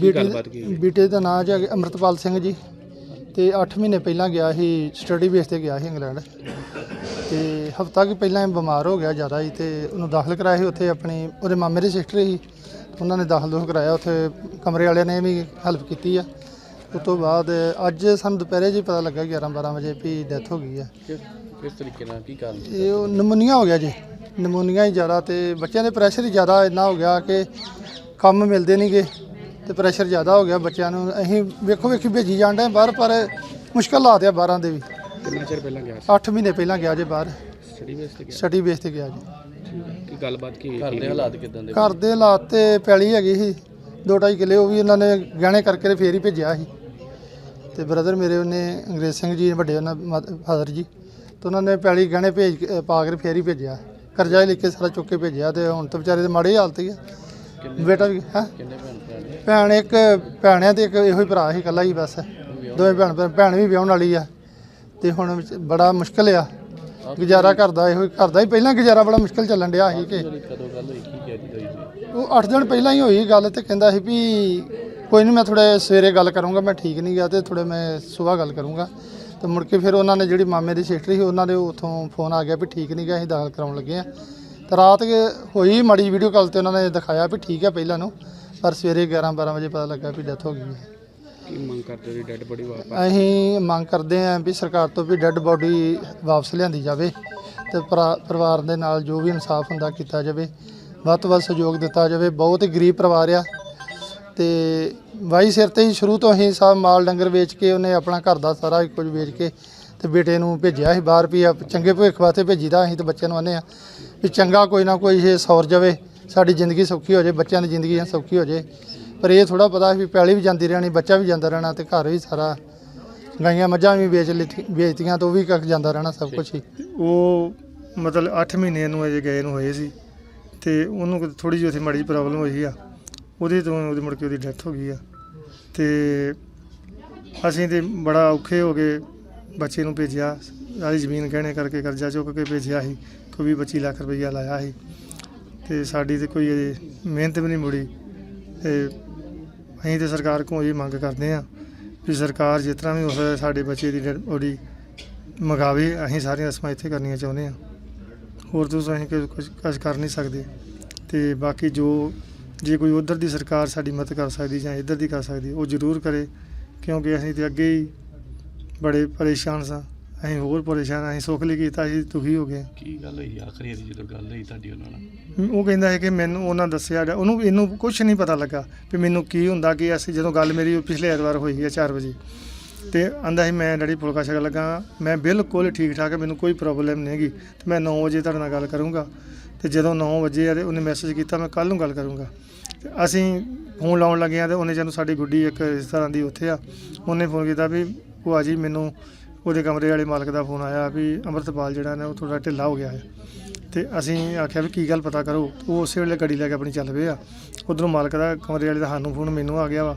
ਬੇਟੇ ਗੱਲਬਾਤ ਕੀ ਹੋਈ? ਬੇਟੇ ਦਾ ਨਾਂ ਜੀ ਅਮਰਤਪਾਲ ਸਿੰਘ ਜੀ ਤੇ 8 ਮਹੀਨੇ ਪਹਿਲਾਂ ਗਿਆ ਸੀ ਸਟੱਡੀ ਬੇਸ ਤੇ ਗਿਆ ਸੀ ਇੰਗਲੈਂਡ। ਤੇ ਹਫਤਾ ਕੁ ਪਹਿਲਾਂ ਇਹ ਬਿਮਾਰ ਹੋ ਗਿਆ ਜ਼ਿਆਦਾ ਹੀ ਤੇ ਉਹਨੂੰ ਦਾਖਲ ਕਰਾਇਆ ਸੀ ਉੱਥੇ ਆਪਣੀ ਉਹਦੇ ਮਾਮੇ ਦੀ ਸਿਸਟਰ ਸੀ। ਉਹਨਾਂ ਨੇ ਦਾਖਲ ਦੋਖ ਕਰਾਇਆ ਉੱਥੇ ਕਮਰੇ ਵਾਲਿਆਂ ਨੇ ਵੀ ਹੈਲਪ ਕੀਤੀ ਆ। ਉਸ ਤੋਂ ਬਾਅਦ ਅੱਜ ਸਾਨੂੰ ਦੁਪਹਿਰੇ ਜੀ ਪਤਾ ਲੱਗਾ 11 12 ਵਜੇ ਵੀ ਡੈਥ ਹੋ ਗਈ ਆ। ਕਿਸ ਕਿਸ ਤਰੀਕੇ ਨਾਲ ਕੀ ਕਾਰਨ ਸੀ? ਇਹ ਉਹ ਨਮੂਨੀਆ ਹੋ ਗਿਆ ਜੀ। ਨਮੂਨੀਆ ਹੀ ਜ਼ਿਆਦਾ ਤੇ ਬੱਚਿਆਂ ਦੇ ਪ੍ਰੈਸ਼ਰ ਹੀ ਜ਼ਿਆਦਾ ਇੰਨਾ ਹੋ ਗਿਆ ਕਿ ਕੰਮ ਮਿਲਦੇ ਨਹੀਂਗੇ ਤੇ ਪ੍ਰੈਸ਼ਰ ਜ਼ਿਆਦਾ ਹੋ ਗਿਆ ਬੱਚਿਆਂ ਨੂੰ। ਅਸੀਂ ਵੇਖੋ ਵੇਖੀ ਭੇਜੀ ਜਾਂਦੇ ਬਾਹਰ ਪਰ ਮੁਸ਼ਕਲ ਹਾਲਾਤ ਆ ਬਾਹਰਾਂ ਦੇ ਵੀ। ਕਿੰਨਾ ਚਿਰ ਪਹਿਲਾਂ ਗਿਆ 8 ਮਹੀਨੇ ਪਹਿਲਾਂ ਗਿਆ ਜੇ ਬਾਹਰ। ਸਟੱਡੀ ਬੇਸ ਤੇ ਗਿਆ? ਸਟੱਡੀ ਬੇਸ ਤੇ ਗਿਆ ਜੀ। ਕੀ ਗੱਲਬਾਤ ਕੀ ਹੋਈ? ਘਰ ਦੇ ਹਾਲਾਤ ਕਿਦਾਂ ਦੇ? ਘਰ ਦੇ ਹਾਲਾਤ ਤੇ ਪੈਲੀ ਹੈਗੀ ਸੀ। ਦੋ ਢਾਈ ਕਿੱਲੇ ਉਹ ਵੀ ਉਹਨਾਂ ਨੇ ਗਹਿਣੇ ਕਰਕੇ ਤੇ ਫੇਰ ਹੀ ਭੇਜਿਆ ਸੀ। ਤੇ ਬ੍ਰਦਰ ਮੇਰੇ ਉਹਨੇ ਅੰਗਰੇਜ਼ ਸਿੰਘ ਜੀ ਵੱਡੇ ਉਹਨਾਂ ਫਾਦਰ ਜੀ ਤੇ ਉਹਨਾਂ ਨੇ ਪੈਲੀ ਗਹਿਣੇ ਭੇਜ ਕੇ- ਪਾ ਕੇ ਫੇਰ ਹੀ ਭੇਜਿਆ। ਕਰਜ਼ਾ ਹੀ ਲੈ ਕੇ ਸਾਰਾ ਚੁੱਕ ਕੇ ਭੇਜਿਆ ਤੇ ਹੁਣ ਤਾਂ ਵਿਚਾਰੇ ਦੇ ਮਾੜੀ ਹਾਲਤ ਹੀ ਆ। ਬੇਟਾ ਵੀ ਹੈ? ਕਿੰਨੇ ਭੈਣ ਭਰਾ ਨੇ? ਭੈਣ ਇੱਕ ਭੈਣ ਆ ਤੇ ਇੱਕ ਇਹੋ ਹੀ ਭਰਾ ਸੀ ਇਕੱਲਾ ਹੀ ਬਸ। ਦੋਵੇਂ ਭੈਣ ਭੈਣ- ਭੈਣ ਵੀ ਵਿਆਹਣ ਵਾਲੀ ਆ। ਤੇ ਹੁਣ ਵਿੱਚ ਬੜਾ ਮੁਸ਼ਕਲ ਆ। ਗੁਜ਼ਾਰਾ ਕਰਦਾ ਇਹੋ ਹੀ ਕਰਦਾ। ਹੀ ਪਹਿਲਾਂ ਗੁਜ਼ਾਰਾ ਬੜਾ ਮੁਸ਼ਕਲ ਚੱਲਣ ਡਿਆ ਸੀ ਕਿ ਜਿਹੜੀ ਕਦੋਂ ਗੱਲ ਹੋਈ ਕੀ ਕਹਿ ਰਹੀ ਹੋਈ ਸੀ? ਉਹ 8 ਦਿਨ ਪਹਿਲਾਂ ਹੀ ਹੋਈ ਗੱਲ ਤੇ ਕਹਿੰਦਾ ਸੀ ਵੀ ਕੋਈ ਨਹੀਂ ਮੈਂ ਥੋੜੇ ਸਵੇਰੇ ਗੱਲ ਕਰੂੰਗਾ ਮੈਂ ਠੀਕ ਨਹੀਂ ਗਿਆ ਤੇ ਥੋੜੇ ਮੈਂ ਸਵੇਰ ਗੱਲ ਕਰੂੰਗਾ। ਤੇ ਮੁੜ ਕੇ ਫਿਰ ਉਹਨਾਂ ਨੇ ਜਿਹੜੀ ਮਾਮੇ ਦੀ ਸਿਸਟਰ ਸੀ ਉਹਨਾਂ ਦੇ ਉੱਥੋਂ ਫੋਨ ਆ ਗਿਆ ਵੀ ਠੀਕ ਨਹੀਂ ਗਿਆ ਅਸੀਂ ਦਾਖਲ ਕਰਾਉਣ ਲੱਗੇ ਆ। ਤੇ ਰਾਤ ਕੇ ਹੋਈ ਮਾੜੀ ਵੀਡੀਓ ਕਾਲ ਤੇ ਉਹਨਾਂ ਨੇ ਦਿਖਾਇਆ ਵੀ ਠੀਕ ਹੈ ਪਹਿਲਾਂ ਨੂੰ ਪਰ ਸਵੇਰੇ 11 12 ਵਜੇ ਪਤਾ ਲੱਗਾ ਵੀ ਡੈਥ ਹੋ ਗਈ ਹੈ। ਕੀ ਮੰਗ ਕਰਦੇ ਹੋ ਡੈਡ ਬੜੀ ਵਾਪਸ? ਅਸੀਂ ਮੰਗ ਕਰਦੇ ਹਾਂ ਵੀ ਸਰਕਾਰ ਤੋਂ ਵੀ ਡੈੱਡ ਬੋਡੀ ਵਾਪਸ ਲਿਆਂਦੀ ਜਾਵੇ ਤੇ ਪਰਿਵਾਰ ਦੇ ਨਾਲ ਜੋ ਵੀ ਇਨਸਾਫ ਹੁੰਦਾ ਕੀਤਾ ਜਾਵੇ ਵੱਧ ਤੋਂ ਵੱਧ ਸਹਿਯੋਗ ਦਿੱਤਾ ਜਾਵੇ ਬਹੁਤ ਹੀ ਗਰੀਬ ਪਰਿਵਾਰ ਆ। ਤੇ ਵਾਈ ਸਿਰ ਤੇ ਹੀ ਸ਼ੁਰੂ ਤੋਂ ਹੀ ਸਭ ਮਾਲ ਡੰਗਰ ਵੇਚ ਕੇ ਉਹਨੇ ਆਪਣਾ ਘਰ ਦਾ ਸਾਰਾ ਕੁਝ ਵੇਚ ਕੇ ਤੇ ਬੇਟੇ ਨੂੰ ਭੇਜਿਆ ਸੀ ਬਾਹਰ ਵੀ ਆਪ ਚੰਗੇ ਭਵਿੱਖ ਵਾਸਤੇ ਭੇਜੀਦਾ, ਅਸੀਂ ਤੇ ਬੱਚਿਆਂ ਨੂੰ ਆਨੇ ਆ ਵੀ ਚੰਗਾ ਕੋਈ ਨਾ ਕੋਈ ਇਹ ਸੌਰ ਜਾਵੇ, ਸਾਡੀ ਜ਼ਿੰਦਗੀ ਸੌਖੀ ਹੋ ਜਾਏ, ਬੱਚਿਆਂ ਦੀ ਜ਼ਿੰਦਗੀ ਸੌਖੀ ਹੋ ਜਾਏ। ਪਰ ਇਹ ਥੋੜਾ ਪਤਾ ਸੀ ਵੀ ਪੈਲੀ ਵੀ ਜਾਂਦੀ ਰਹਿਣੀ, ਬੱਚਾ ਵੀ ਜਾਂਦਾ ਰਹਿਣਾ ਤੇ ਘਰ ਵੀ ਸਾਰਾ ਗਾਈਆਂ ਮੱਝਾਂ ਵੀ ਵੇਚ ਲਿੱਤੀ, ਵੇਚਤੀਆਂ ਤੋਂ ਵੀ ਕੱਖ ਜਾਂਦਾ ਰਹਿਣਾ ਸਭ ਕੁਝ ਹੀ। ਉਹ ਮਤਲਬ 8 ਮਹੀਨੇ ਨੂੰ ਅਜੇ ਗਏ ਨੂੰ ਹੋਏ ਸੀ ਤੇ ਉਹਨੂੰ ਥੋੜੀ ਜਿਹੀ ਉੱਥੇ ਮਾੜੀ ਪ੍ਰੋਬਲਮ ਹੋਈ ਆ, ਉਹਦੇ ਤੋਂ ਉਹਦੀ ਮੁੜ ਕੇ ਉਹਦੀ ਡੈਥ ਹੋ ਗਈ ਆ। ਤੇ ਅਸੀਂ ਤੇ ਬੜਾ ਔਖੇ ਹੋ ਗਏ ਬੱਚੇ ਨੂੰ ਭੇਜਿਆ ਸਾਰੀ ਜ਼ਮੀਨ ਗਹਿਣੇ ਕਰਕੇ ਕਰਜ਼ਾ ਚੁੱਕ ਕੇ ਭੇਜਿਆ ਸੀ, ਕੋਈ 25 ਲੱਖ ਰੁਪਈਆ ਲਾਇਆ ਸੀ। ਤੇ ਸਾਡੀ ਤੇ ਕੋਈ ਮਿਹਨਤ ਵੀ ਨਹੀਂ ਮੁੜੀ। ਤੇ ਅਸੀਂ ਤੇ ਸਰਕਾਰ ਕੋਲ ਇਹ ਮੰਗ ਕਰਦੇ ਆ ਵੀ ਸਰਕਾਰ ਜਿਸ ਤਰ੍ਹਾਂ ਵੀ ਹੋ ਸਕਦਾ ਸਾਡੇ ਬੱਚੇ ਦੀ ਡੈਡ ਬੋਡੀ ਮੰਗਾਵੇ, ਅਸੀਂ ਸਾਰੀਆਂ ਰਸਮਾਂ ਇੱਥੇ ਕਰਨੀਆਂ ਚਾਹੁੰਦੇ ਹਾਂ। ਹੋਰ ਤੁਸੀਂ ਅਸੀਂ ਕੁਝ ਕੁਝ ਕੁਝ ਕਰ ਨਹੀਂ ਸਕਦੇ। ਤੇ ਬਾਕੀ ਜੋ, ਜੇ ਕੋਈ ਉਧਰ ਦੀ ਸਰਕਾਰ ਸਾਡੀ ਮਦਦ ਕਰ ਸਕਦੀ ਜਾਂ ਇੱਧਰ ਦੀ ਕਰ ਸਕਦੀ, ਉਹ ਜ਼ਰੂਰ ਕਰੇ, ਕਿਉਂਕਿ ਅਸੀਂ ਤੇ ਅੱਗੇ ਹੀ ਬੜੇ ਪਰੇਸ਼ਾਨ ਸਾਂ। ਅਸੀਂ ਹੋਰ ਪਰੇਸ਼ਾਨ। ਅਸੀਂ ਸੁੱਖ ਲਈ ਕੀਤਾ ਅਸੀਂ ਦੁਖੀ ਹੋ ਗਏ। ਕੀ ਗੱਲ ਹੋਈ? ਆਖਰੀ ਵਾਰੀ ਜਦੋਂ ਗੱਲ ਹੋਈ ਤੁਹਾਡੀ ਉਹਨਾਂ ਨਾਲ। ਉਹ ਕਹਿੰਦਾ ਹੈ ਕਿ ਮੈਨੂੰ ਉਹਨਾਂ ਦੱਸਿਆ ਗਾ- ਉਹਨੂੰ ਇਹਨੂੰ ਕੁਝ ਨਹੀਂ ਪਤਾ ਲੱਗਾ ਵੀ ਮੈਨੂੰ ਕੀ ਹੁੰਦਾ ਕਿ ਅਸੀਂ ਜਦੋਂ ਗੱਲ ਮੇਰੀ ਪਿਛਲੇ ਐਤਵਾਰ ਹੋਈ ਹੈ 4 ਵਜੇ। ਤੇ ਆਂਦਾ ਸੀ ਮੈਂ ਡੈਡੀ ਫੁਲਕਾ ਛਕ ਲੱਗਾ ਮੈਂ ਬਿਲਕੁਲ ਠੀਕ ਠਾਕ ਹਾਂ ਮੈਨੂੰ ਕੋਈ ਪ੍ਰੋਬਲਮ ਨਹੀਂ ਹੈਗੀ। ਤੇ ਮੈਂ 9 ਵਜੇ ਤੁਹਾਡੇ ਨਾਲ ਗੱਲ ਕਰੂੰਗਾ। ਤੇ ਜਦੋਂ 9 ਵਜੇ ਆ ਤੇ ਉਹਨੇ ਮੈਸੇਜ ਕੀਤਾ ਮੈਂ ਕੱਲ ਨੂੰ ਗੱਲ ਕਰੂੰਗਾ। ਤੇ ਅਸੀਂ ਫੋਨ ਲਾਉਣ ਲੱਗੇ ਆ ਤੇ ਉਹਨੇ ਜਦੋਂ ਸਾਡੀ ਗੁੱਡੀ ਇੱਕ ਇਸ ਤਰ੍ਹਾਂ ਦੀ ਉੱਥੇ ਆ ਉਹਨੇ ਫੋਨ ਕੀਤਾ ਵੀ ਭੂਆ ਜੀ ਮੈਨੂੰ ਉਹਦੇ ਕਮਰੇ ਵਾਲੇ ਮਾਲਕ ਦਾ ਫੋਨ ਆਇਆ ਵੀ ਅੰਮ੍ਰਿਤਪਾਲ ਜਿਹੜਾ ਨੇ ਉਹ ਥੋੜਾ ਢਿੱਲਾ ਹੋ ਗਿਆ ਹੈ। ਤੇ ਅਸੀਂ ਆਖਿਆ ਵੀ ਕੀ ਗੱਲ ਪਤਾ ਕਰੋ, ਉਹ ਉਸੇ ਵੇਲੇ ਗੱਡੀ ਲੈ ਕੇ ਆਪਣੀ ਚੱਲ ਪਏ ਆ। ਉਧਰੋਂ ਮਾਲਕ ਦਾ ਕਮਰੇ ਵਾਲੇ ਦਾ ਸਾਨੂੰ ਫੋਨ ਮੈਨੂੰ ਆ ਗਿਆ ਵਾ।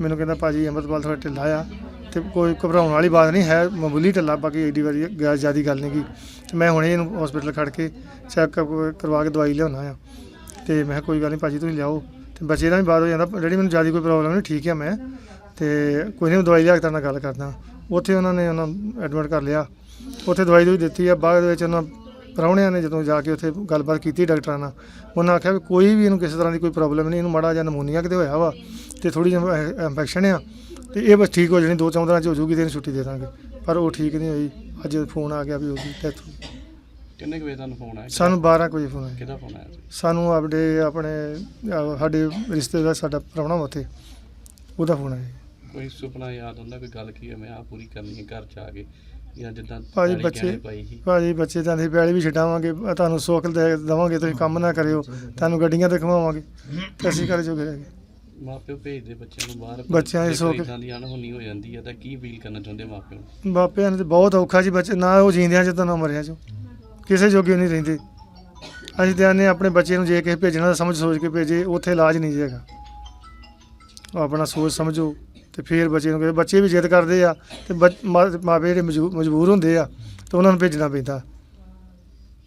ਮੈਨੂੰ ਕਹਿੰਦਾ ਭਾਜੀ ਅੰਮ੍ਰਿਤਪਾਲ ਥੋੜਾ ਢਿੱਲਾ ਆ ਤੇ ਕੋਈ ਘਬਰਾਉਣ ਵਾਲੀ ਬਾਤ ਨਹੀਂ ਹੈ, ਮਾਮੂਲੀ ਢਿੱਲਾ, ਬਾਕੀ ਏਡੀ ਵਾਰੀ ਜਿਆਦੀ ਗੱਲ ਨਹੀਂ ਗੀ। ਤੇ ਮੈਂ ਹੁਣੇ ਇਹਨੂੰ ਹਸਪੀਟਲ ਖੜ ਕੇ ਚੈੱਕਅਪ ਕਰਵਾ ਕੇ ਦਵਾਈ ਲਿਆਉਣਾ ਆ। ਤੇ ਮੈਂ ਕਿਹਾ ਕੋਈ ਗੱਲ ਨਹੀਂ ਭਾਜੀ ਤੁਸੀਂ ਲਿਆਓ। ਤੇ ਬੱਚੇ ਦਾ ਵੀ ਬਾਅਦ ਹੋ ਜਾਂਦਾ ਜਿਹੜੀ ਮੈਨੂੰ ਜ਼ਿਆਦਾ ਕੋਈ ਪ੍ਰੋਬਲਮ ਨਹੀਂ, ਠੀਕ ਆ ਮੈਂ। ਤੇ ਕੋਈ ਨਹੀਂ ਦਵਾਈ ਲਿਆ ਕੇ ਤੁਹਾਡੇ ਨਾਲ ਗੱਲ ਕਰਦਾ। ਉੱਥੇ ਉਹਨਾਂ ਨੇ ਉਹਨਾਂ ਐਡਮਿਟ ਕਰ ਲਿਆ। ਉੱਥੇ ਦਵਾਈ ਦੂਈ ਦਿੱਤੀ ਆ। ਬਾਅਦ ਵਿੱਚ ਉਹਨਾਂ ਪ੍ਰਾਹੁਣਿਆਂ ਨੇ ਜਦੋਂ ਜਾ ਕੇ ਉੱਥੇ ਗੱਲਬਾਤ ਕੀਤੀ ਡਾਕਟਰਾਂ ਨਾਲ ਉਹਨਾਂ ਆਖਿਆ ਵੀ ਕੋਈ ਵੀ ਇਹਨੂੰ ਕਿਸੇ ਤਰ੍ਹਾਂ ਦੀ ਕੋਈ ਪ੍ਰੋਬਲਮ ਨਹੀਂ ਇਹਨੂੰ ਮਾੜਾ ਜਿਹਾ ਨਮੂਨੀਆ ਕਿਤੇ ਹੋਇਆ ਵਾ ਤੇ ਥੋੜੀ ਜਿਹੀ ਇਨਫੈਕਸ਼ਨ ਆ ਤੇ ਇਹ ਬਸ ਠੀਕ ਹੋ ਜਾਣੀ ਦੋ ਚੌਂਦਰਾਂ ਚ ਹੋ ਜੂਗੀ ਤੇ ਇਹਨੂੰ ਛੁੱਟੀ ਦੇ ਦਾਂਗੇ। ਪਰ ਉਹ ਠੀਕ ਨਹੀਂ ਹੋਈ। ਅੱਜ ਫੋਨ ਆ ਗਿਆ ਵੀ ਉਹਦੀ ਡੈਥ ਹੋ ਗਈ। ਕਿੰਨੇ ਕੁ ਵਜੇ ਤੁਹਾਨੂੰ ਫੋਨ ਆਇਆ? ਸਾਨੂੰ 12 ਕੁ ਵਜੇ ਫੋਨ ਆਇਆ। ਕਿਹਦਾ ਫੋਨ ਆਇਆ ਸੀ? ਸਾਨੂੰ ਆਪਣੇ ਆਪਣੇ ਸਾਡੇ ਰਿਸ਼ਤੇਦਾਰ ਸਾਡਾ ਪ੍ਰਾਹੁਣਾ ਵਾ ਉੱਥੇ। ਉਹਦਾ ਫੋਨ ਆਇਆ। ਕੋਈ ਸੁਪਨਾ ਯਾਦ ਹੁੰਦਾ ਕੋਈ ਗੱਲ ਕੀ ਹੈ ਮੈਂ ਆ ਪੂਰੀ ਕਰਨੀ ਹੈ ਘਰ ਚ ਆ ਕੇ ਜਾਂ ਜਿੱਦਾਂ ਭਾਜੀ ਪੈਲੀ ਬੱਚੇ- ਗਹਿਣੇ ਪਾਈ ਸੀ। ਭਾਜੀ ਬੱਚੇ ਤਾਂ ਦੀ ਪਿਆਲੀ ਵੀ ਛਡਾਵਾਂਗੇ ਤੁਹਾਨੂੰ ਸੁੱਖ ਦੇ ਦੇਵਾਂਗੇ ਤੁਸੀਂ ਕੰਮ ਨਾ ਕਰਿਓ ਤੁਹਾਨੂੰ ਗੱਡੀਆਂ ਤੇ ਘੁਮਾਵਾਂਗੇ ਤੇ ਅਸੀਂ ਕਰ ਜੋਗੇ ਰਹਿ ਗਏ ਮਾਪਿਓ ਭੇਜਦੇ ਬੱਚਿਆਂ ਨੂੰ ਬਾਹਰ ਬੱਚਿਆਂ ਦੀ ਜੇ ਸੌਖ- ਇਦਾਂ ਦੀ ਅਣਹੋਣੀ ਹੋ ਜਾਂਦੀ ਹੈ ਤਾਂ ਕੀ ਅਪੀਲ ਕਰਨਾ ਚਾਹੁੰਦੇ ਮਾਪਿਓ? ਨੂੰ ਬਾਪਿਆਂ ਨੇ ਤੇ ਬਹੁਤ ਔਖਾ ਜੀ ਬੱਚੇ ਨਾ ਉਹ ਜੀਂਦਿਆਂ ਚ ਤਾਂ ਨਾ ਮਰਿਆ ਚ। ਕਿਸੇ ਜੋਗੇ ਨਹੀਂ ਰਹਿੰਦੇ। ਅਸੀਂ ਤੇ ਆਨੇ ਆਪਣੇ ਬੱਚੇ ਨੂੰ ਜੇ ਕਿਸੇ ਭੇਜਣਾ ਤਾਂ ਸਮਝ ਸੋਚ ਕੇ ਭੇਜੇ ਉੱਥੇ ਇਲਾਜ ਨਹੀਂ ਜੇਗਾ ਆਪਣਾ ਸੋਚ ਸਮਝੋ। ਤੇ ਫਿਰ ਬੱਚੇ ਨੂੰ ਕਹੇ ਬੱਚੇ ਵੀ ਜਿੱਦ ਕਰਦੇ ਆ ਤੇ ਬੱਚ- ਮਾ- ਮਾਪੇ ਜਿਹੜੇ ਮਜਬੂਰ ਹੁੰਦੇ ਆ ਤੇ ਉਹਨਾਂ ਨੂੰ ਭੇਜਣਾ ਪੈਂਦਾ।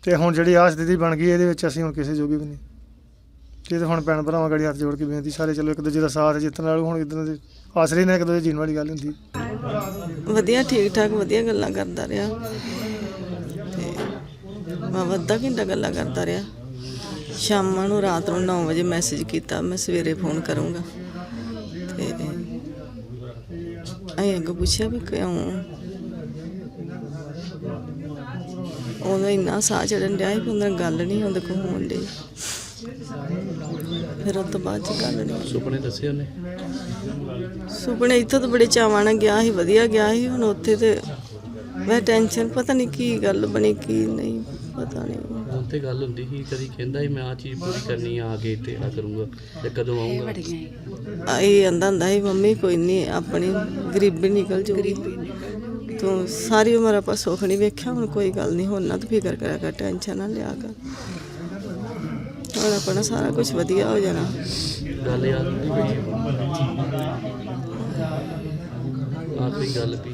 ਤੇ ਹੁਣ ਜਿਹੜੀ ਆਹ ਸਥਿਤੀ ਬਣ ਗਈ, ਇਹਦੇ ਵਿੱਚ ਅਸੀਂ ਹੁਣ ਕਿਸੇ ਜੋਗੇ ਵੀ ਨਹੀਂ। ਇਹ ਤਾਂ ਹੁਣ ਭੈਣ ਭਰਾਵਾਂ ਗੜੀ ਹੱਥ ਜੋੜ ਕੇ ਬੇਨਤੀ, ਸਾਰੇ ਚਲੋ ਇੱਕ ਦੂਜੇ ਦਾ ਸਾਥ ਜਿੱਤਣ ਨਾਲ ਹੁਣ ਇਦਾਂ ਦੇ ਆਸਰੇ ਨਾਲ ਇੱਕ ਦੂਜੇ ਜੀਣ ਵਾਲੀ ਗੱਲ ਹੁੰਦੀ। ਵਧੀਆ ਠੀਕ ਠਾਕ ਵਧੀਆ ਗੱਲਾਂ ਕਰਦਾ ਰਿਹਾ। ਤੇ ਮੈਂ ਅੱਧਾ ਘੰਟਾ ਗੱਲਾਂ ਕਰਦਾ ਰਿਹਾ। ਸ਼ਾਮਾਂ ਨੂੰ ਰਾਤ ਨੂੰ 9 ਵਜੇ ਮੈਸੇਜ ਕੀਤਾ, ਮੈਂ ਸਵੇਰੇ ਫੋਨ ਕਰੂੰਗਾ। ਅਸੀਂ ਅੱਗੇ ਪੁੱਛਿਆ ਵੀ ਕਿਉਂ ਉਹਦਾ ਇੰਨਾ ਸਾਹ ਚੜਨ ਡਿਆ ਸੀ ਕਿ ਉਹਨਾਂ ਨਾਲ ਗੱਲ ਨਹੀਂ ਉਹਦੇ ਕੋਲ ਹੋਣ ਡਈ ਫਿਰ ਉਹ ਤੋਂ ਬਾਅਦ ਚ ਗੱਲ ਨਹੀਂ ਸੁਪਨੇ ਦੱਸੇ ਉਹਨੇ ਸੁਪਨੇ ਇੱਥੋਂ ਤਾਂ ਬੜੇ ਚਾਵਾਂ ਨਾਲ ਗਿਆ ਸੀ ਵਧੀਆ ਗਿਆ ਸੀ ਹੁਣ ਉੱਥੇ ਤੇ ਮੈਂ ਟੈਨਸ਼ਨ ਪਤਾ ਨਹੀਂ ਕੀ ਗੱਲ ਬਣੀ ਕੀ ਨਹੀਂ ਪਤਾ ਨਹੀਂ। ਹੁਣ ਤੇ ਗੱਲ ਹੁੰਦੀ ਸੀ ਕਦੀ ਕਹਿੰਦਾ ਸੀ ਮੈਂ ਆ ਚੀਜ਼ ਪੂਰੀ ਕਰਨੀ ਆ, ਆ ਕੇ ਤੇ ਆ ਕਰੂੰਗਾ ਤੇ ਕਦੋਂ ਆਉਂਗਾ ਆ ਇਹ ਆਂਦਾ ਹੁੰਦਾ ਸੀ ਮੰਮੀ ਕੋਈ ਨਹੀਂ ਆਪਣੀ ਗਰੀਬੀ ਨਿਕਲ ਜੂਗੀ। ਤੂੰ ਸਾਰੀ ਉਮਰ ਆਪਾਂ ਸੁੱਖ ਨਹੀਂ ਵੇਖਿਆ ਹੁਣ ਕੋਈ ਗੱਲ ਨਹੀਂ ਹੁਣ ਨਾ ਤੂੰ ਫਿਕਰ ਕਰਿਆ ਕਰ ਟੈਨਸ਼ਨ ਨਾ ਲਿਆ ਕਰ। ਹੁਣ ਆਪਣਾ ਸਾਰਾ ਕੁਝ ਵਧੀਆ ਹੋ ਜਾਣਾ। ਗੱਲ ਯਾਦ ਹੁੰਦੀ ਪਈ ਆਖਰੀ ਗੱਲ ਵੀ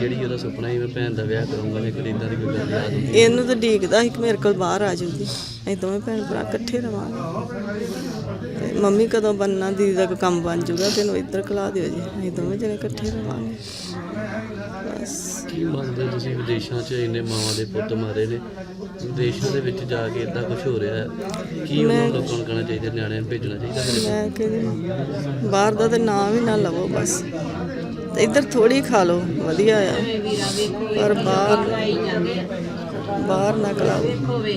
ਜਿਹੜੀ ਉਹਦਾ ਸੁਪਨਾ ਸੀ, ਮੈਂ ਭੈਣ ਦਾ ਵਿਆਹ ਕਰੂੰਗਾ ਤੇ ਕਦੀ ਏਦਾਂ ਦੀ ਕੋਈ ਗੱਲ ਯਾਦ ਹੁੰਦੀ ਇਹਨੂੰ ਤਾਂ ਡੀਕਦਾ ਸੀ ਕਿ ਮੇਰੇ ਕੋਲ ਬਾਹਰ ਆ ਜਾਊਗੀ। ਅਸੀਂ ਦੋਵੇਂ ਭੈਣ ਭਰਾ ਇਕੱਠੇ ਰਵਾਂਗੇ। ਤੇ ਮੰਮੀ ਕਦੋਂ ਬੰਨਾ ਦੀਦੀ ਦਾ ਕੋਈ ਕੰਮ ਬਣ ਜਾਊਗਾ ਤੈਨੂੰ ਇੱਧਰ ਖਲਾ ਦਿਓ ਜੀ ਅਸੀਂ ਦੋਵੇਂ ਜਣੇ ਇਕੱਠੇ ਰਵਾਂਗੇ। ਬਸ। ਕੀ ਮੰਨਦੇ ਤੁਸੀਂ ਵਿਦੇਸ਼ਾਂ 'ਚ ਇੰਨੇ ਮਾਵਾਂ ਦੇ ਪੁੱਤ ਮਾਰੇ ਨੇ? ਵਿਦੇਸ਼ਾਂ ਦੇ ਵਿੱਚ ਜਾ ਕੇ ਇਦਾਂ ਕੁਝ ਹੋ ਰਿਹਾ ਹੈ? ਕੀ ਉਹਨਾਂ ਨੂੰ ਲੋਕਾਂ ਨੂੰ ਕਹਿਣਾ ਚਾਹੀਦਾ ਨਿਆਣਿਆਂ ਨੂੰ ਭੇਜਣਾ ਚਾਹੀਦਾ ਮੈਂ ਕਹਿੰਦੀ ਬਾਹਰ ਦਾ ਤੇ ਨਾਮ ਹੀ ਨਾ ਲਵੋ ਬਸ। ਤੇ ਇੱਧਰ ਥੋੜੀ ਖਾ ਲਓ ਵਧੀਆ ਆ। ਪਰ ਬਾਹਰ ਬਾਹਰ ਨਾ ਖਲਾਓ।